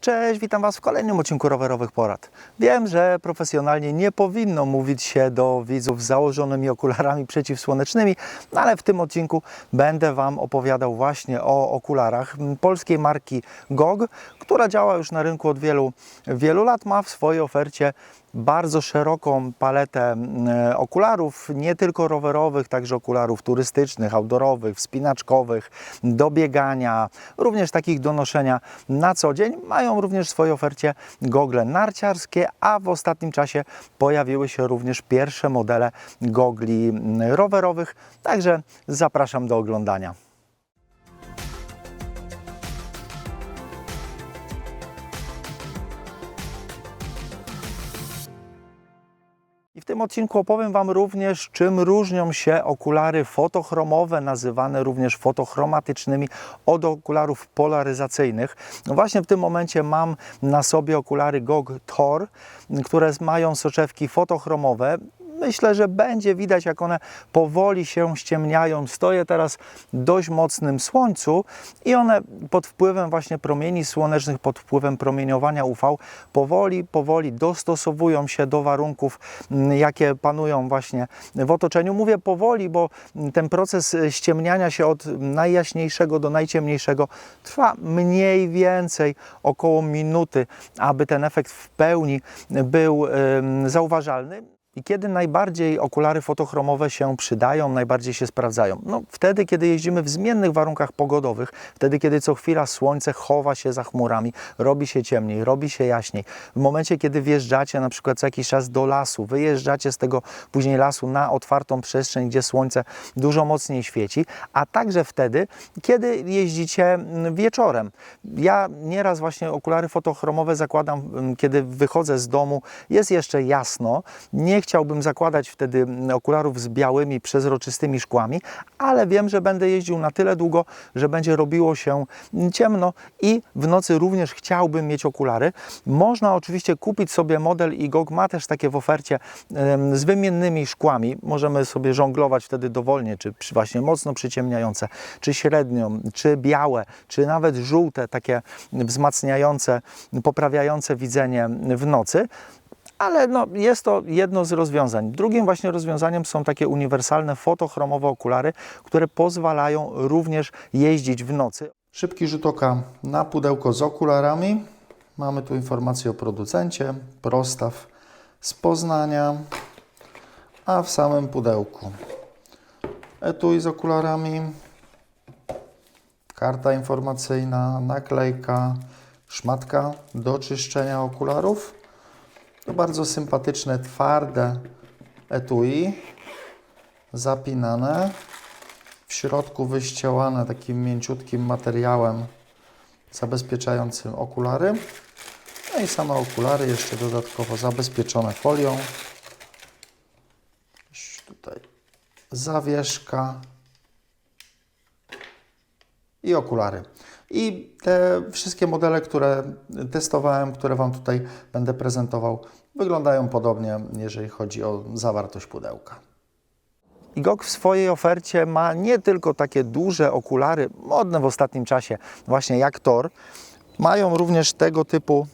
Cześć, witam Was w kolejnym odcinku rowerowych porad. Wiem, że profesjonalnie nie powinno mówić się do widzów z założonymi okularami przeciwsłonecznymi, ale w tym odcinku będę Wam opowiadał właśnie o okularach polskiej marki GOG, która działa już na rynku od wielu, wielu lat, ma w swojej ofercie bardzo szeroką paletę e, okularów, nie tylko rowerowych, także okularów turystycznych, outdoorowych, wspinaczkowych, do biegania, również takich do noszenia na co dzień. Mają również w swojej ofercie gogle narciarskie, a w ostatnim czasie pojawiły się również pierwsze modele gogli rowerowych, także zapraszam do oglądania. I w tym odcinku opowiem Wam również, czym różnią się okulary fotochromowe, nazywane również fotochromatycznymi, od okularów polaryzacyjnych. No właśnie w tym momencie mam na sobie okulary GOG Tor, które mają soczewki fotochromowe. Myślę, że będzie widać, jak one powoli się ściemniają. Stoję teraz w dość mocnym słońcu i one pod wpływem właśnie promieni słonecznych, pod wpływem promieniowania UV, powoli, powoli dostosowują się do warunków, m, jakie panują właśnie w otoczeniu. Mówię powoli, bo ten proces ściemniania się od najjaśniejszego do najciemniejszego trwa mniej więcej około minuty, aby ten efekt w pełni był zauważalny. I kiedy najbardziej okulary fotochromowe się przydają, najbardziej się sprawdzają? No wtedy, kiedy jeździmy w zmiennych warunkach pogodowych, wtedy, kiedy co chwila słońce chowa się za chmurami, robi się ciemniej, robi się jaśniej. W momencie, kiedy wjeżdżacie na przykład co jakiś czas do lasu, wyjeżdżacie z tego później lasu na otwartą przestrzeń, gdzie słońce dużo mocniej świeci, a także wtedy, kiedy jeździcie mm, wieczorem. Ja nieraz właśnie okulary fotochromowe zakładam, mm, kiedy wychodzę z domu, jest jeszcze jasno, nie chciałbym zakładać wtedy okularów z białymi, przezroczystymi szkłami, ale wiem, że będę jeździł na tyle długo, że będzie robiło się ciemno i w nocy również chciałbym mieć okulary. Można oczywiście kupić sobie model i GOG ma też takie w ofercie z wymiennymi szkłami. Możemy sobie żonglować wtedy dowolnie, czy właśnie mocno przyciemniające, czy średnią, czy białe, czy nawet żółte, takie wzmacniające, poprawiające widzenie w nocy. Ale no, jest to jedno z rozwiązań. Drugim właśnie rozwiązaniem są takie uniwersalne fotochromowe okulary, które pozwalają również jeździć w nocy. Szybki rzut oka na pudełko z okularami. Mamy tu informację o producencie, prostaw z Poznania, a w samym pudełku etui z okularami, karta informacyjna, naklejka, szmatka do czyszczenia okularów. To bardzo sympatyczne, twarde etui, zapinane w środku wyścielane takim mięciutkim materiałem zabezpieczającym okulary. No i same okulary jeszcze dodatkowo zabezpieczone folią. Tutaj zawieszka i okulary. I te wszystkie modele, które testowałem, które Wam tutaj będę prezentował, wyglądają podobnie, jeżeli chodzi o zawartość pudełka. I GOG w swojej ofercie ma nie tylko takie duże okulary, modne w ostatnim czasie, właśnie jak Tor, mają również tego typu,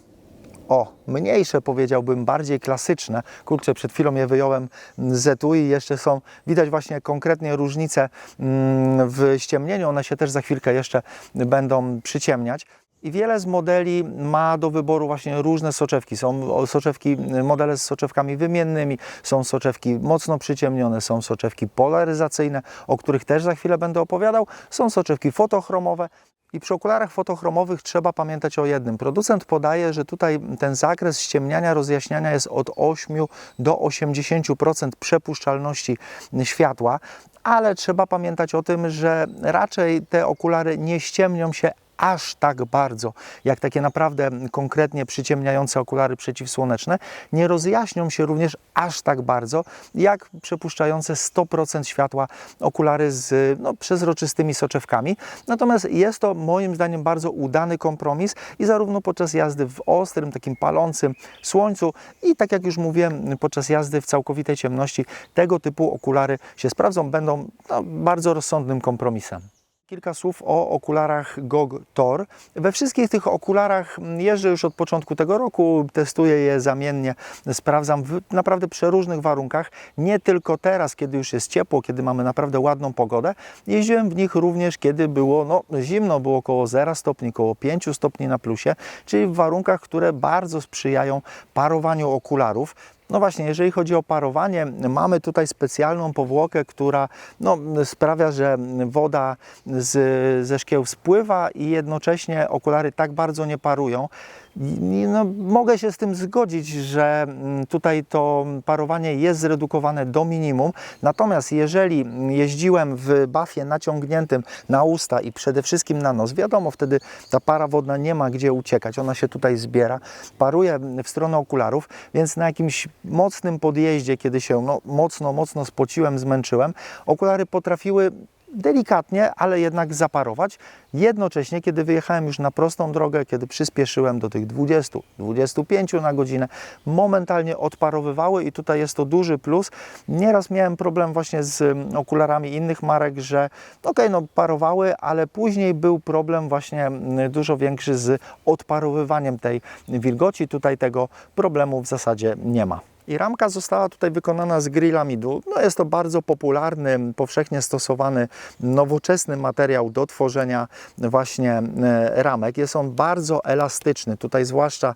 o, mniejsze powiedziałbym, bardziej klasyczne. Kurczę, przed chwilą je wyjąłem z etui, jeszcze są, widać właśnie konkretnie różnice mm, w ściemnieniu, one się też za chwilkę jeszcze będą przyciemniać. I wiele z modeli ma do wyboru właśnie różne soczewki. Są soczewki, modele z soczewkami wymiennymi, są soczewki mocno przyciemnione, są soczewki polaryzacyjne, o których też za chwilę będę opowiadał, są soczewki fotochromowe. I przy okularach fotochromowych trzeba pamiętać o jednym. Producent podaje, że tutaj ten zakres ściemniania, rozjaśniania jest od 8 do 80% przepuszczalności światła, ale trzeba pamiętać o tym, że raczej te okulary nie ściemnią się aż tak bardzo, jak takie naprawdę konkretnie przyciemniające okulary przeciwsłoneczne, nie rozjaśnią się również aż tak bardzo, jak przepuszczające 100% światła okulary z no, przezroczystymi soczewkami. Natomiast jest to moim zdaniem bardzo udany kompromis i zarówno podczas jazdy w ostrym, takim palącym słońcu i tak jak już mówiłem, podczas jazdy w całkowitej ciemności tego typu okulary się sprawdzą, będą no, bardzo rozsądnym kompromisem. Kilka słów o okularach GOG Tor. We wszystkich tych okularach jeżdżę już od początku tego roku, testuję je zamiennie, sprawdzam w naprawdę przeróżnych warunkach. Nie tylko teraz, kiedy już jest ciepło, kiedy mamy naprawdę ładną pogodę. Jeździłem w nich również, kiedy było no, zimno, było około 0 stopni, około 5 stopni na plusie, czyli w warunkach, które bardzo sprzyjają parowaniu okularów. No właśnie, jeżeli chodzi o parowanie, mamy tutaj specjalną powłokę, która no, sprawia, że woda z, ze szkieł spływa i jednocześnie okulary tak bardzo nie parują. No, mogę się z tym zgodzić, że mm, tutaj to parowanie jest zredukowane do minimum. Natomiast jeżeli jeździłem w bafie naciągniętym na usta i przede wszystkim na nos, wiadomo, wtedy ta para wodna nie ma gdzie uciekać, ona się tutaj zbiera, paruje w stronę okularów, więc na jakimś mocnym podjeździe, kiedy się no, mocno, mocno spociłem, zmęczyłem, okulary potrafiły delikatnie, ale jednak zaparować. Jednocześnie, kiedy wyjechałem już na prostą drogę, kiedy przyspieszyłem do tych 20, 25 na godzinę, momentalnie odparowywały i tutaj jest to duży plus. Nieraz miałem problem właśnie z mm, okularami innych marek, że ok, no parowały, ale później był problem właśnie mm, dużo większy z odparowywaniem tej wilgoci. Tutaj tego problemu w zasadzie nie ma. I ramka została tutaj wykonana z grillamidu. No jest to bardzo popularny, powszechnie stosowany, nowoczesny materiał do tworzenia właśnie e, ramek. Jest on bardzo elastyczny. Tutaj zwłaszcza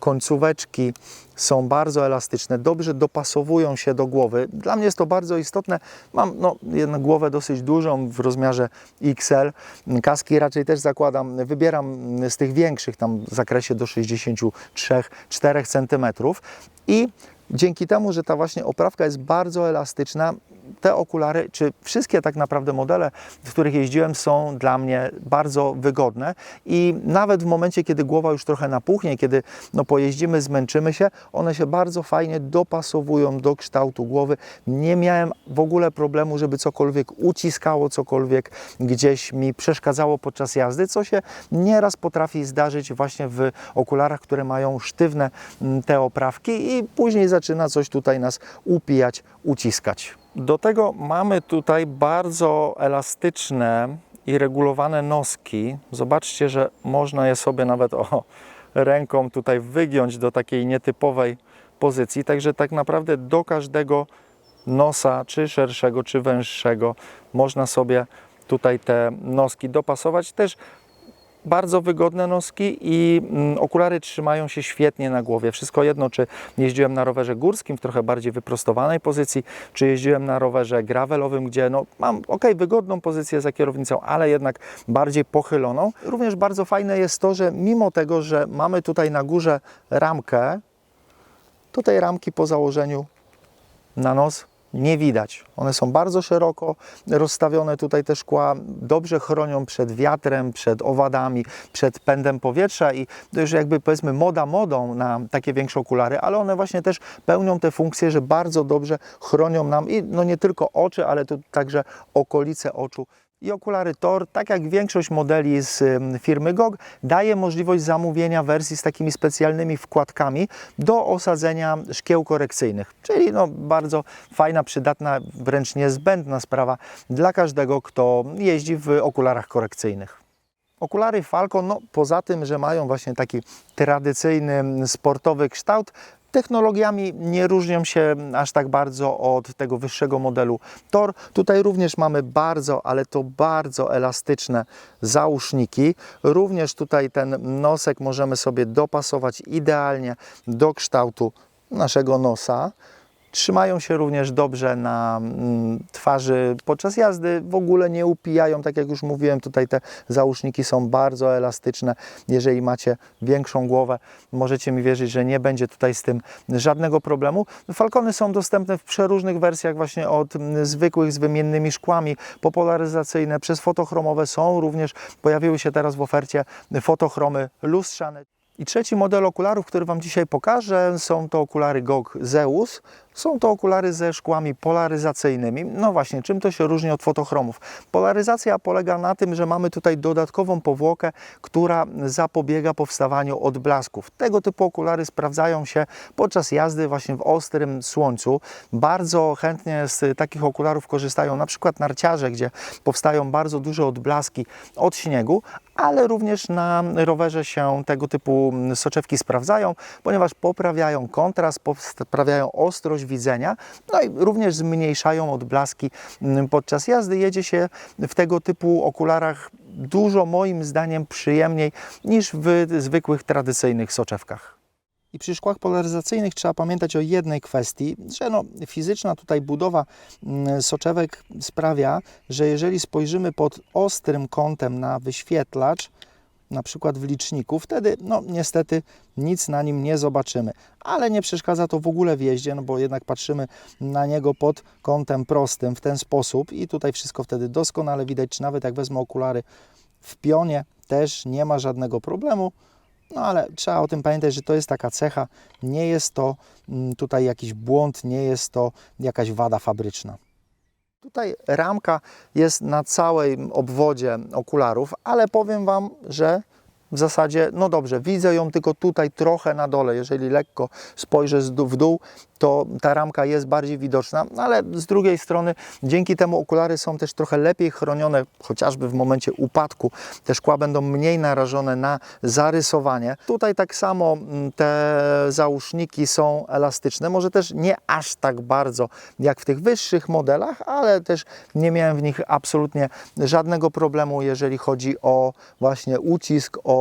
końcóweczki są bardzo elastyczne, dobrze dopasowują się do głowy. Dla mnie jest to bardzo istotne. Mam no, jedną głowę dosyć dużą w rozmiarze XL. Kaski raczej też zakładam, wybieram z tych większych, tam w zakresie do 63-4 cm. I dzięki temu, że ta właśnie oprawka jest bardzo elastyczna, te okulary, czy wszystkie tak naprawdę modele, w których jeździłem, są dla mnie bardzo wygodne i nawet w momencie, kiedy głowa już trochę napuchnie, kiedy no, pojeździmy, zmęczymy się, one się bardzo fajnie dopasowują do kształtu głowy. Nie miałem w ogóle problemu, żeby cokolwiek uciskało, cokolwiek gdzieś mi przeszkadzało podczas jazdy, co się nieraz potrafi zdarzyć właśnie w okularach, które mają sztywne mm, te oprawki i później zaczyna coś tutaj nas upijać, uciskać. Do tego mamy tutaj bardzo elastyczne i regulowane noski. Zobaczcie, że można je sobie nawet o, ręką tutaj wygiąć do takiej nietypowej pozycji. Także tak naprawdę do każdego nosa, czy szerszego, czy węższego, można sobie tutaj te noski dopasować. Też bardzo wygodne noski i mm, okulary trzymają się świetnie na głowie. Wszystko jedno, czy jeździłem na rowerze górskim w trochę bardziej wyprostowanej pozycji, czy jeździłem na rowerze gravelowym, gdzie no, mam ok, wygodną pozycję za kierownicą, ale jednak bardziej pochyloną. Również bardzo fajne jest to, że mimo tego, że mamy tutaj na górze ramkę, to tej ramki po założeniu na nos nie widać. One są bardzo szeroko rozstawione, tutaj te szkła dobrze chronią przed wiatrem, przed owadami, przed pędem powietrza i to już jakby powiedzmy moda modą na takie większe okulary, ale one właśnie też pełnią te funkcje, że bardzo dobrze chronią nam i no nie tylko oczy, ale to także okolice oczu. I okulary Tor, tak jak większość modeli z firmy GOG, daje możliwość zamówienia wersji z takimi specjalnymi wkładkami do osadzenia szkieł korekcyjnych. Czyli no, bardzo fajna, przydatna, wręcz niezbędna sprawa dla każdego, kto jeździ w okularach korekcyjnych. Okulary Falcon, no, poza tym, że mają właśnie taki tradycyjny sportowy kształt, technologiami nie różnią się aż tak bardzo od tego wyższego modelu Tor. Tutaj również mamy bardzo, ale to bardzo elastyczne załóżniki. Również tutaj ten nosek możemy sobie dopasować idealnie do kształtu naszego nosa. Trzymają się również dobrze na mm, twarzy podczas jazdy, w ogóle nie upijają, tak jak już mówiłem, tutaj te załóżniki są bardzo elastyczne. Jeżeli macie większą głowę, możecie mi wierzyć, że nie będzie tutaj z tym żadnego problemu. Falcony są dostępne w przeróżnych wersjach, właśnie od mm, zwykłych z wymiennymi szkłami, popolaryzacyjne, przez fotochromowe są również, pojawiły się teraz w ofercie fotochromy lustrzane. I trzeci model okularów, który Wam dzisiaj pokażę, są to okulary GOG Zeus. Są to okulary ze szkłami polaryzacyjnymi. No właśnie, czym to się różni od fotochromów? Polaryzacja polega na tym, że mamy tutaj dodatkową powłokę, która zapobiega powstawaniu odblasków. Tego typu okulary sprawdzają się podczas jazdy właśnie w ostrym słońcu. Bardzo chętnie z takich okularów korzystają na przykład narciarze, gdzie powstają bardzo duże odblaski od śniegu, ale również na rowerze się tego typu soczewki sprawdzają, ponieważ poprawiają kontrast, poprawiają ostrość widzenia, no i również zmniejszają odblaski mm, podczas jazdy. Jedzie się w tego typu okularach dużo moim zdaniem przyjemniej niż w zwykłych tradycyjnych soczewkach. I przy szkłach polaryzacyjnych trzeba pamiętać o jednej kwestii, że no, fizyczna tutaj budowa mm, soczewek sprawia, że jeżeli spojrzymy pod ostrym kątem na wyświetlacz, na przykład w liczniku, wtedy no niestety nic na nim nie zobaczymy. Ale nie przeszkadza to w ogóle w jeździe, no bo jednak patrzymy na niego pod kątem prostym w ten sposób i tutaj wszystko wtedy doskonale widać, czy nawet jak wezmę okulary w pionie, też nie ma żadnego problemu. No ale trzeba o tym pamiętać, że to jest taka cecha, nie jest to mm, tutaj jakiś błąd, nie jest to jakaś wada fabryczna. Tutaj ramka jest na całej obwodzie okularów, ale powiem Wam, że w zasadzie, no dobrze, widzę ją tylko tutaj trochę na dole. Jeżeli lekko spojrzę w dół, to ta ramka jest bardziej widoczna, ale z drugiej strony dzięki temu okulary są też trochę lepiej chronione, chociażby w momencie upadku. Te szkła będą mniej narażone na zarysowanie. Tutaj tak samo mm, te załóżniki są elastyczne, może też nie aż tak bardzo jak w tych wyższych modelach, ale też nie miałem w nich absolutnie żadnego problemu, jeżeli chodzi o właśnie ucisk, o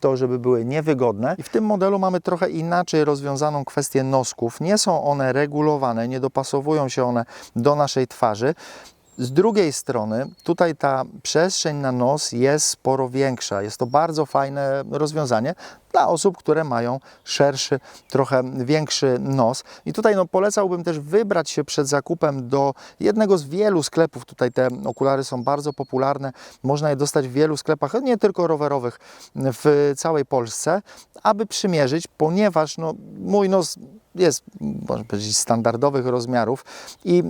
to, żeby były niewygodne. I w tym modelu mamy trochę inaczej rozwiązaną kwestię nosków. Nie są one regulowane, nie dopasowują się one do naszej twarzy. Z drugiej strony, tutaj ta przestrzeń na nos jest sporo większa. Jest to bardzo fajne rozwiązanie dla osób, które mają szerszy, trochę większy nos. I tutaj no, polecałbym też wybrać się przed zakupem do jednego z wielu sklepów. Tutaj te okulary są bardzo popularne. Można je dostać w wielu sklepach, nie tylko rowerowych, w całej Polsce, aby przymierzyć, ponieważ no, mój nos jest, można powiedzieć, standardowych rozmiarów i e,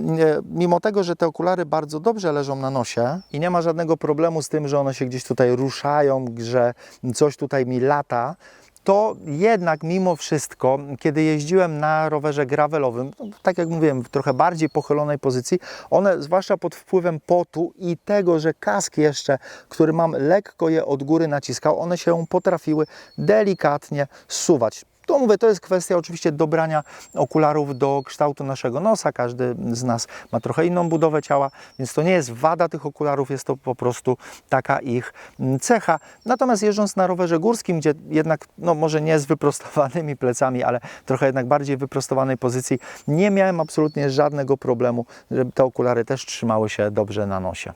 mimo tego, że te okulary bardzo dobrze leżą na nosie i nie ma żadnego problemu z tym, że one się gdzieś tutaj ruszają, że coś tutaj mi lata, to jednak mimo wszystko, kiedy jeździłem na rowerze gravelowym, no, tak jak mówiłem, w trochę bardziej pochylonej pozycji, one zwłaszcza pod wpływem potu i tego, że kask jeszcze, który mam lekko je od góry naciskał, one się potrafiły delikatnie zsuwać. To mówię, to jest kwestia oczywiście dobrania okularów do kształtu naszego nosa. Każdy z nas ma trochę inną budowę ciała, więc to nie jest wada tych okularów, jest to po prostu taka ich mm, cecha. Natomiast jeżdżąc na rowerze górskim, gdzie jednak, no może nie z wyprostowanymi plecami, ale trochę jednak bardziej wyprostowanej pozycji, nie miałem absolutnie żadnego problemu, żeby te okulary też trzymały się dobrze na nosie.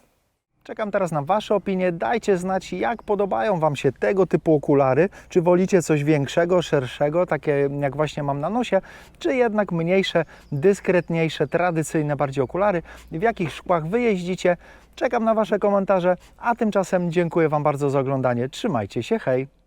Czekam teraz na Wasze opinie. Dajcie znać, jak podobają Wam się tego typu okulary. Czy wolicie coś większego, szerszego, takie jak właśnie mam na nosie, czy jednak mniejsze, dyskretniejsze, tradycyjne bardziej okulary. W jakich szkłach Wy jeździcie? Czekam na Wasze komentarze, a tymczasem dziękuję Wam bardzo za oglądanie. Trzymajcie się, hej!